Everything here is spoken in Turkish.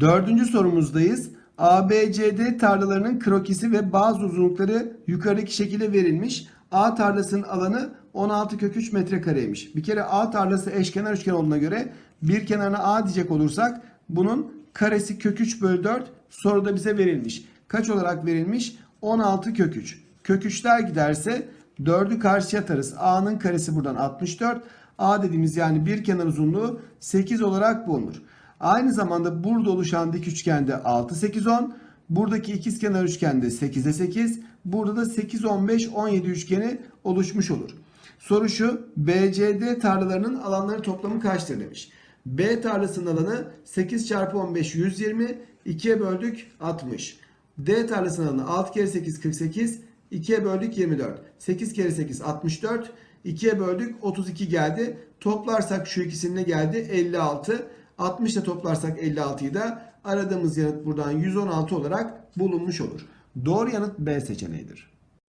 Dördüncü sorumuzdayız. ABCD tarlalarının krokisi ve bazı uzunlukları yukarıdaki şekilde verilmiş. A tarlasının alanı 16 kök 3 metrekareymiş. Bir kere A tarlası eşkenar üçgen olduğuna göre bir kenarına A diyecek olursak bunun karesi kök 3 bölü 4 soruda bize verilmiş. Kaç olarak verilmiş? 16 kök 3. Kök 3'ler giderse 4'ü karşıya atarız. A'nın karesi buradan 64. A dediğimiz yani bir kenar uzunluğu 8 olarak bulunur. Aynı zamanda burada oluşan dik üçgende 6 8 10. Buradaki ikizkenar üçgende 8'e 8. Burada da 8 15 17 üçgeni oluşmuş olur. Soru şu. BCD tarlalarının alanları toplamı kaçtır demiş. B tarlasının alanı 8 çarpı 15 120. 2'ye böldük 60. D tarlasının alanı 6 kere 8 48. 2'ye böldük 24. 8 kere 8 64. 2'ye böldük 32 geldi. Toplarsak şu ikisinin ne geldi? 56. 60 ile toplarsak 56'yı da aradığımız yanıt buradan 116 olarak bulunmuş olur. Doğru yanıt B seçeneğidir.